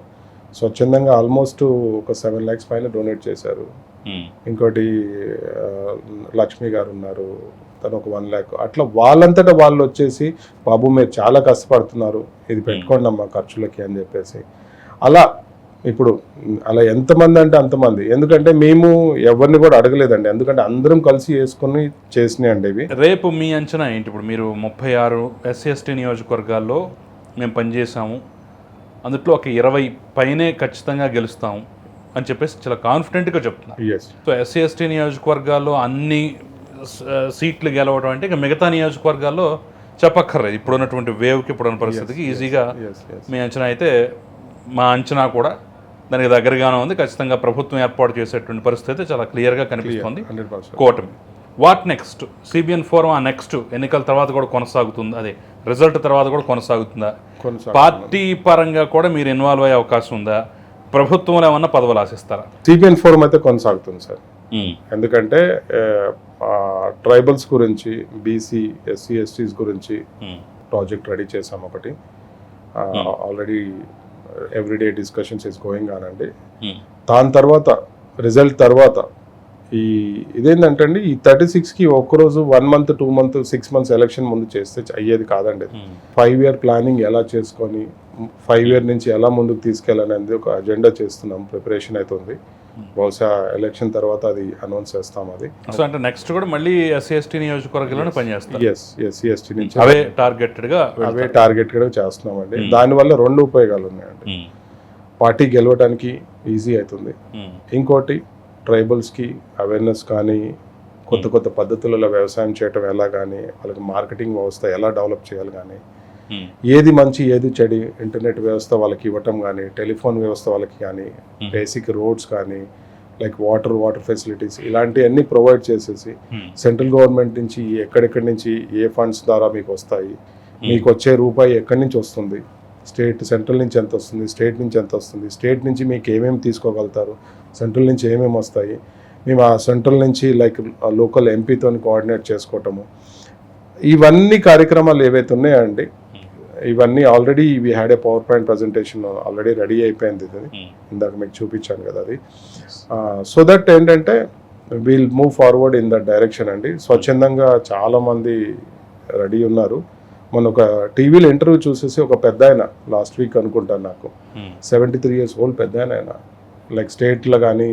స్వచ్ఛందంగా ఆల్మోస్ట్ ఒక సెవెన్ ల్యాక్స్ పైన డొనేట్ చేశారు. ఉమ్, ఇంకోటి లక్ష్మి గారు ఉన్నారు. తను ఒక వన్ ల్యాక్. అట్లా వాళ్ళంతటా వాళ్ళు వచ్చేసి బాబు మీరు చాలా కష్టపడుతున్నారు. ఇది పెట్టుకోండి అమ్మా ఖర్చులకి అని చెప్పేసి. అలా ఇప్పుడు అలా ఎంతమంది అంటే అంతమంది. ఎందుకంటే మేము ఎవరిని కూడా అడగలేదండి. ఎందుకంటే అందరం కలిసి వేసుకొని చేసినాయండి ఇవి. రేపు మీ అంచనా ఏంటి? ఇప్పుడు మీరు ముప్పై ఆరు ఎస్సీ ఎస్టీ నియోజకవర్గాల్లో మేము పనిచేసాము అందులో ఒక ఇరవై పైనే ఖచ్చితంగా గెలుస్తాము అని చెప్పేసి చాలా కాన్ఫిడెంట్గా చెప్తున్నారు సో ఎస్సీ ఎస్టీ నియోజకవర్గాల్లో అన్ని సీట్లు గెలవడం అంటే ఇక మిగతా నియోజకవర్గాల్లో చెప్పక్కర్లేదు. ఇప్పుడున్నటువంటి వేవ్కి ఇప్పుడున్న పరిస్థితికి ఈజీగా మీ అంచనా అయితే మా అంచనా కూడా దానికి దగ్గరగానే ఉంది. ఖచ్చితంగా ప్రభుత్వం ఏర్పాటు చేసేటువంటి పరిస్థితి అయితే చాలా క్లియర్గా కనిపిస్తుంది. కూటమి. వాట్ నెక్స్ట్ సిబిఎన్ ఫోరం ఆ నెక్స్ట్ ఎన్నికల తర్వాత కూడా కొనసాగుతుంది. అదే రిజల్ట్ తర్వాత కూడా కొనసాగుతుందా. పార్టీ పరంగా కూడా మీరు ఇన్వాల్వ్ అయ్యే అవకాశం ఉందా? ప్రభుత్వంలో ఏమన్నా పదవులు ఆశిస్తారా? సిపిఎన్ ఫోరం అయితే కొనసాగుతుంది సార్. ఎందుకంటే ట్రైబల్స్ గురించి బీసీ ఎస్సీ ఎస్టీస్ గురించి ప్రాజెక్ట్ రెడీ చేసాం ఒకటి. Already everyday discussions is going on అండి. దాని తర్వాత రిజల్ట్ తర్వాత ఈ ఇదేంటంటే అండి ఈ థర్టీ సిక్స్కి ఒక్కరోజు one month two month six months election ముందు చేస్తే అయ్యేది కాదండి. ఫైవ్ ఇయర్ ప్లానింగ్ ఎలా చేసుకొని ఫైవ్ ఇయర్ నుంచి ఎలా ముందుకు తీసుకెళ్ళాలనేది ఒక అజెండా చేస్తున్నాం ప్రిపరేషన్ అవుతుంది బహుశా ఎలక్షన్ తర్వాత అది అనౌన్స్ చేస్తాం అది. సో అంటే నెక్స్ట్ కూడా మళ్ళీ ఎస్సీ ఎస్టీ నియోజకవర్గంలోనే పనిచేస్తారు? ఎస్ నుంచి అవే టార్గెటెడ్గా అవే టార్గెట్ కూడా చేస్తున్నామండి. దానివల్ల రెండు ఉపయోగాలు ఉన్నాయండి. పార్టీ గెలవడానికి ఈజీ అవుతుంది. ఇంకోటి ట్రైబల్స్కి అవేర్నెస్ కానీ కొత్త కొత్త పద్ధతులలో వ్యవసాయం చేయటం ఎలా కానీ వాళ్ళకి మార్కెటింగ్ వ్యవస్థ ఎలా డెవలప్ చేయాలి కానీ ఏది మంచి ఏది చెడు ఇంటర్నెట్ వ్యవస్థ వాళ్ళకి ఇవ్వటం కానీ టెలిఫోన్ వ్యవస్థ వాళ్ళకి కానీ బేసిక్ రోడ్స్ కానీ లైక్ వాటర్ వాటర్ ఫెసిలిటీస్ ఇలాంటివన్నీ ప్రొవైడ్ చేసేసి సెంట్రల్ గవర్నమెంట్ నుంచి ఎక్కడెక్కడి నుంచి ఏ ఫండ్స్ ద్వారా మీకు వస్తాయి మీకు వచ్చే రూపాయి ఎక్కడి నుంచి వస్తుంది స్టేట్ సెంట్రల్ నుంచి ఎంత వస్తుంది స్టేట్ నుంచి ఎంత వస్తుంది స్టేట్ నుంచి మీకు ఏమేమి తీసుకోగలుగుతారు సెంట్రల్ నుంచి ఏమేమి వస్తాయి? మేము ఆ సెంట్రల్ నుంచి లైక్ లోకల్ ఎంపీతో కోఆర్డినేట్ చేసుకోవటము. ఇవన్నీ కార్యక్రమాలు ఏవైతే ఉన్నాయో అండి ఇవన్నీ already we had a power point presentation already ready అయిపోయింది ఇది. ఇందాక మీకు చూపించాను కదా అది. సో దట్ ఏంటంటే we'll move forward in that direction అండి. స్వచ్ఛందంగా చాలామంది రెడీ ఉన్నారు. మొన్న ఒక టీవీలో ఇంటర్వ్యూ చూసేసి ఒక పెద్ద ఆయన లాస్ట్ వీక్ అనుకుంటాను నాకు. సెవెంటీ త్రీ ఇయర్స్ ఓల్డ్ పెద్ద ఆయన. లైక్ స్టేట్లో కానీ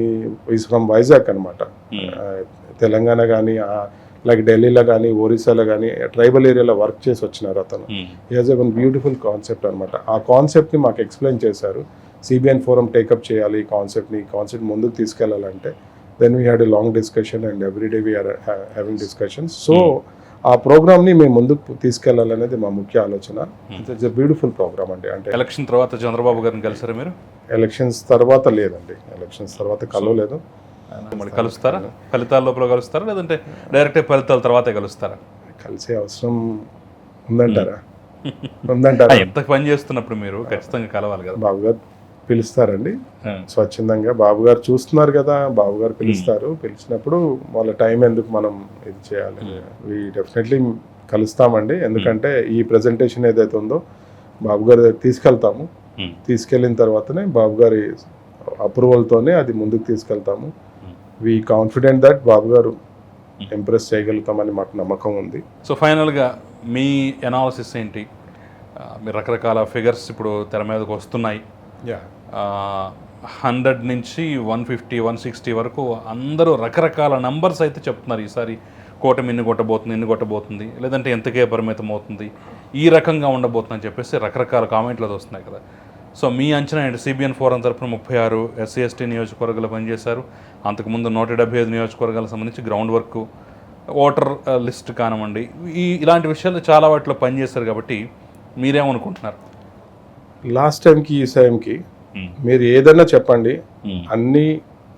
ఈజ్ ఫ్రమ్ వైజాగ్ అనమాట తెలంగాణ కానీ లైక్ ఢిల్లీలో కానీ ఒరిస్సాలో కానీ ట్రైబల్ ఏరియాలో వర్క్ చేసి వచ్చినారు అతను. ఈజ్ వన్ బ్యూటిఫుల్ కాన్సెప్ట్ అనమాట ఆ కాన్సెప్ట్ని మాకు ఎక్స్ప్లెయిన్ చేశారు. సిబిఎన్ ఫోరం టేకప్ చేయాలి ఈ కాన్సెప్ట్ని ఈ కాన్సెప్ట్ ముందుకు తీసుకెళ్ళాలంటే then we had a long discussion and everyday we're having discussions so ఆ ప్రోగ్రామ్ని మేము ముందుకు తీసుకెళ్ళాలనేది మా ముఖ్య ఆలోచన. ఇట్స్ ఎ బ్యూటిఫుల్ ప్రోగ్రామ్ అండి. అంటే ఎలక్షన్ తర్వాత చంద్రబాబు గారిని కలిసారా మీరు? ఎలక్షన్స్ తర్వాత లేదండి. ఎలక్షన్స్ తర్వాత కలవలేదు. మళ్ళీ కలుస్తారా? ఫలితాల లోపల కలుస్తారా? లేదంటే డైరెక్ట్ ఫలితాల తర్వాతే కలుస్తారా? కలిసే అవసరం ఉందంటారా? ఉందంటారా? ఎంత పని చేస్తున్నప్పుడు మీరు ఖచ్చితంగా కలవాలి కదా. బాబు గారు పిలుస్తారండి. స్వచ్ఛందంగా బాబు గారు చూస్తున్నారు కదా బాబు గారు పిలుస్తారు. పిలిచినప్పుడు వాళ్ళ టైం ఎందుకు మనం ఇది చేయాలి? వి డెఫినెట్లీ కలుస్తామండి. ఎందుకంటే ఈ ప్రెజెంటేషన్ ఏదైతే ఉందో బాబు గారి దగ్గర తీసుకెళ్తాము. తీసుకెళ్ళిన తర్వాతనే బాబు గారి అప్రూవల్తోనే అది ముందుకు తీసుకెళ్తాము. వి కాన్ఫిడెంట్ దట్ బాబు గారు ఇంప్రెస్ చేయగలుగుతామని మాకు నమ్మకం ఉంది. సో ఫైనల్గా మీ ఎనాలిసిస్ ఏంటి? రకరకాల ఫిగర్స్ ఇప్పుడు తెర మీదకి వస్తున్నాయి. యా. హండ్రెడ్ నుంచి వన్ ఫిఫ్టీ వన్ సిక్స్టీ వరకు అందరూ రకరకాల నంబర్స్ అయితే చెప్తున్నారు. ఈసారి కూటమి ఇన్ని కొట్టబోతుంది ఇన్ని కొట్టబోతుంది లేదంటే ఎంతకే పరిమితం అవుతుంది ఈ రకంగా ఉండబోతుందని చెప్పేసి రకరకాల కామెంట్లు అది వస్తున్నాయి కదా. సో మీ అంచనా ఏంటి? సిబిఎన్ ఫోరం తరపున ముప్పై ఆరు ఎస్సీ ఎస్టీ నియోజకవర్గాలు పనిచేశారు. అంతకుముందు నూట డెబ్బై ఐదు నియోజకవర్గాలకు సంబంధించి గ్రౌండ్ వర్క్ ఓటర్ లిస్ట్ కానివ్వండి ఈ ఇలాంటి విషయాలు చాలా వాటిలో పనిచేశారు కాబట్టి మీరేమనుకుంటున్నారు? లాస్ట్ టైంకి ఈ టైంకి మీరు ఏదైనా చెప్పండి. అన్ని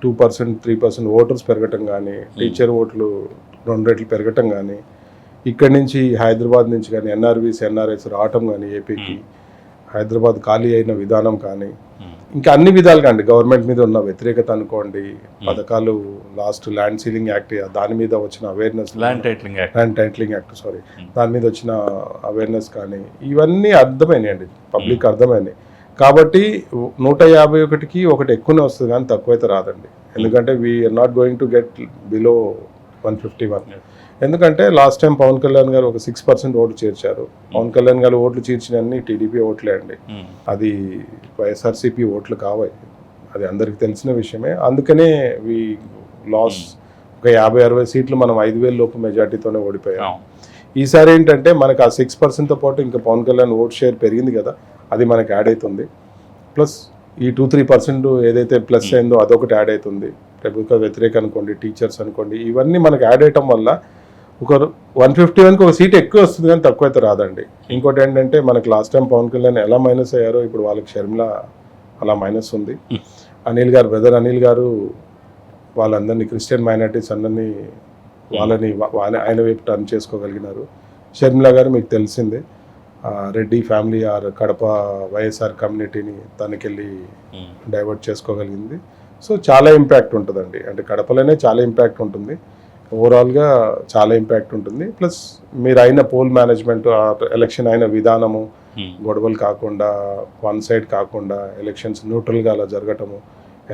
two percent three percent voters పెరగటం కానీ టీచర్ ఓట్లు రెండు రెట్లు పెరగటం కానీ ఇక్కడి నుంచి హైదరాబాద్ నుంచి కానీ ఎన్ఆర్వీస్ ఎన్ఆర్ఎస్ రావటం కానీ ఏపీకి హైదరాబాద్ ఖాళీ అయిన విధానం కానీ ఇంకా అన్ని విధాలుగా అండి. గవర్నమెంట్ మీద ఉన్న వ్యతిరేకత అనుకోండి పథకాలు లాస్ట్ ల్యాండ్ సీలింగ్ యాక్ట్ దాని మీద వచ్చిన awareness land titling act land titling act sorry దాని మీద వచ్చిన అవేర్నెస్ కానీ ఇవన్నీ అర్థమైనాయండి. పబ్లిక్ అర్థమైనాయి. కాబట్టి నూట యాభై ఒకటికి ఒకటి ఎక్కువనే వస్తుంది కానీ తక్కువైతే రాదండి. ఎందుకంటే we're not going to get below one fifty one ఎందుకంటే లాస్ట్ టైం పవన్ కళ్యాణ్ గారు ఒక సిక్స్ పర్సెంట్ ఓట్లు చేర్చారు. పవన్ కళ్యాణ్ గారు ఓట్లు చేర్చినన్ని టీడీపీ ఓట్లే అండి. అది వైఎస్ఆర్సీపీ ఓట్లు కావాలి. అది అందరికీ తెలిసిన విషయమే. అందుకనే వి లాస్ ఒక యాభై అరవై సీట్లు మనం ఐదు వేల లోపు మెజార్టీతోనే ఓడిపోయాం. ఈసారి ఏంటంటే మనకు ఆ సిక్స్ పర్సెంట్తో పాటు ఇంకా పవన్ కళ్యాణ్ ఓట్ షేర్ పెరిగింది కదా. అది మనకి యాడ్ అవుతుంది. ప్లస్ ఈ టూ త్రీ పర్సెంట్ ఏదైతే ప్లస్ అయిందో అదొకటి యాడ్ అవుతుంది. ప్రభుత్వ వ్యతిరేక అనుకోండి టీచర్స్ అనుకోండి ఇవన్నీ మనకి యాడ్ అవటం వల్ల ఒక వన్ ఫిఫ్టీ వన్కి ఒక సీట్ ఎక్కువ వస్తుంది కానీ తక్కువ అయితే రాదండి. ఇంకోటి ఏంటంటే మనకి లాస్ట్ టైం పవన్ కళ్యాణ్ ఎలా మైనస్ అయ్యారో ఇప్పుడు వాళ్ళకి షర్మిల అలా మైనస్ ఉంది. అనిల్ గారు బ్రదర్ అనిల్ గారు వాళ్ళందరినీ క్రిస్టియన్ మైనారిటీస్ అందరినీ వాళ్ళని వా- వాళ్ళ ఆయన వైపు టర్న్ చేసుకోగలిగినారు. షర్మిల గారు మీకు తెలిసిందే. Reddy family or Kadapa YSR కమ్యూనిటీని తనకెళ్ళి డైవర్ట్ చేసుకోగలిగింది. సో చాలా ఇంపాక్ట్ ఉంటుందండి. అంటే కడపలోనే చాలా ఇంపాక్ట్ ఉంటుంది. ఓవరాల్గా చాలా ఇంపాక్ట్ ఉంటుంది. ప్లస్ మీరు అయిన పోల్ మేనేజ్మెంట్ ఎలక్షన్ అయిన విధానము గొడవలు కాకుండా వన్ సైడ్ కాకుండా ఎలక్షన్స్ న్యూట్రల్గా అలా జరగటము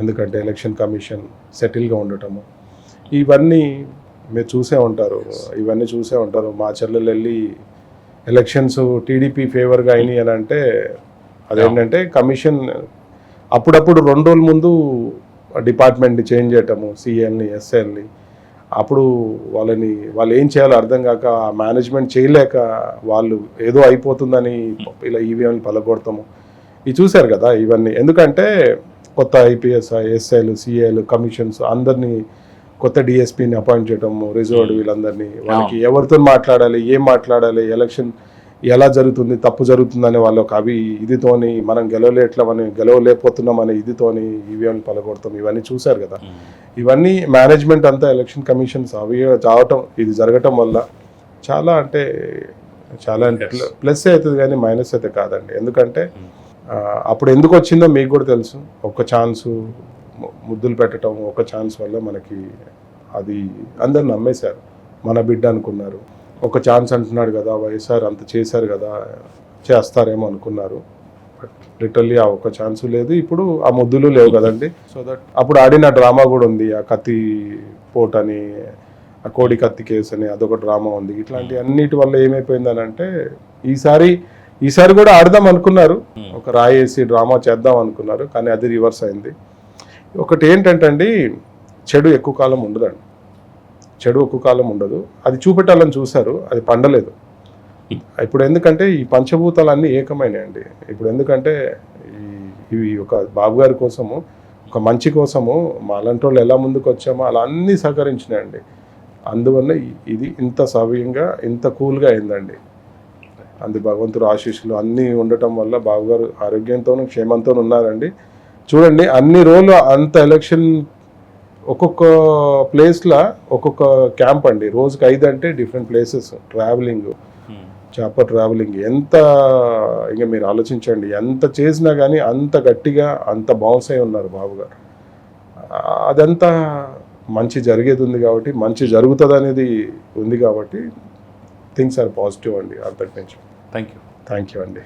ఎందుకంటే ఎలక్షన్ కమిషన్ సెటిల్గా ఉండటము ఇవన్నీ మీరు చూసే ఉంటారు. ఇవన్నీ చూసే ఉంటారు. మా చెల్లెలు వెళ్ళి ఎలక్షన్స్ టీడీపీ ఫేవర్గా అయినాయి అని అంటే అదేంటంటే కమిషన్ అప్పుడప్పుడు రెండు రోజుల ముందు డిపార్ట్మెంట్ని చేంజ్ చేయటము సీఎల్ని ఎస్ఎల్ని అప్పుడు వాళ్ళని వాళ్ళు ఏం చేయాలో అర్థం కాక మేనేజ్మెంట్ చేయలేక వాళ్ళు ఏదో అయిపోతుందని ఇలా ఈవీఎంలు పలగొడతాము. ఇవి చూశారు కదా ఇవన్నీ. ఎందుకంటే కొత్త ఐపీఎస్ ఎస్ఐలు సిఏలు కమిషన్స్ అందరినీ కొత్త డిఎస్పీని అపాయింట్ చేయడం రిజర్వ్డ్ వీళ్ళందరినీ వాళ్ళకి ఎవరితో మాట్లాడాలి ఏం మాట్లాడాలి ఎలక్షన్ ఎలా జరుగుతుంది తప్పు జరుగుతుందని వాళ్ళకి అవి ఇదితోని మనం గెలవలేట్లమని గెలవలేకపోతున్నామని ఇదితోని ఈవీఎం పలగొడతాం. ఇవన్నీ చూశారు కదా. ఇవన్నీ మేనేజ్మెంట్ అంతా ఎలక్షన్ కమిషన్స్ అవి చావటం ఇది జరగటం వల్ల చాలా అంటే చాలా ప్లస్ అవుతుంది కానీ మైనస్ అయితే కాదండి. ఎందుకంటే ఆ, అప్పుడు ఎందుకు వచ్చిందో మీకు కూడా తెలుసు. ఒక్క ఛాన్సు ముద్దులు పెట్టడం ఒక ఛాన్స్ వల్ల మనకి అది అందరు నమ్మేశారు. మన బిడ్డ అనుకున్నారు. ఒక ఛాన్స్ అంటున్నాడు కదా వైఎస్ఆర్ అంత చేశారు కదా చేస్తారేమో అనుకున్నారు. బట్ లిటరల్లీ ఆ ఒక్క ఛాన్స్ లేదు. ఇప్పుడు ఆ ముద్దులు లేవు కదండి. సో దట్ అప్పుడు ఆడిన డ్రామా కూడా ఉంది. ఆ కత్తి పోట్ అని ఆ కోడి కత్తి కేసు అని అదొక డ్రామా ఉంది. ఇట్లాంటి అన్నిటి వల్ల ఏమైపోయిందని అంటే ఈసారి ఈసారి కూడా ఆడదాం అనుకున్నారు. ఒక రాయేసి డ్రామా చేద్దాం అనుకున్నారు. కానీ అది రివర్స్ అయింది. ఒకటి ఏంటంటే అండి చెడు ఎక్కువ కాలం ఉండదండి. చెడు ఎక్కువ కాలం ఉండదు. అది చూపెట్టాలని చూశారు అది పండలేదు. ఇప్పుడు ఎందుకంటే ఈ పంచభూతాలన్నీ ఏకమైనాయండి. ఇప్పుడు ఎందుకంటే ఈ- ఇవి ఒక బాబు గారి కోసము ఒక మంచి కోసము మా అలాంటి వాళ్ళు ఎలా ముందుకు వచ్చామో అలా అన్నీ సహకరించినాయండి. అందువల్ల ఇది ఇంత సవ్యంగా ఇంత కూల్గా అయిందండి. అందు భగవంతుడు ఆశీస్సులు అన్నీ ఉండటం వల్ల బాబుగారు ఆరోగ్యంతోనూ క్షేమంతో ఉన్నారండి. చూడండి అన్ని రోజులు అంత ఎలక్షన్ ఒక్కొక్క ప్లేస్లో ఒక్కొక్క క్యాంప్ అండి. రోజుకి ఐదు అంటే డిఫరెంట్ ప్లేసెస్ ట్రావెలింగ్ చేప ట్రావెలింగ్ ఎంత ఇంకా మీరు ఆలోచించండి ఎంత చేసినా కానీ అంత గట్టిగా అంత బౌన్స్ అయి ఉన్నారు బాబు గారు. ఆ, అదంతా మంచి జరిగేది ఉంది కాబట్టి మంచి జరుగుతుంది అనేది ఉంది కాబట్టి థింగ్స్ ఆర్ పాజిటివ్ అండి అంతకు మించి. థ్యాంక్ యూ థ్యాంక్ యూ అండి.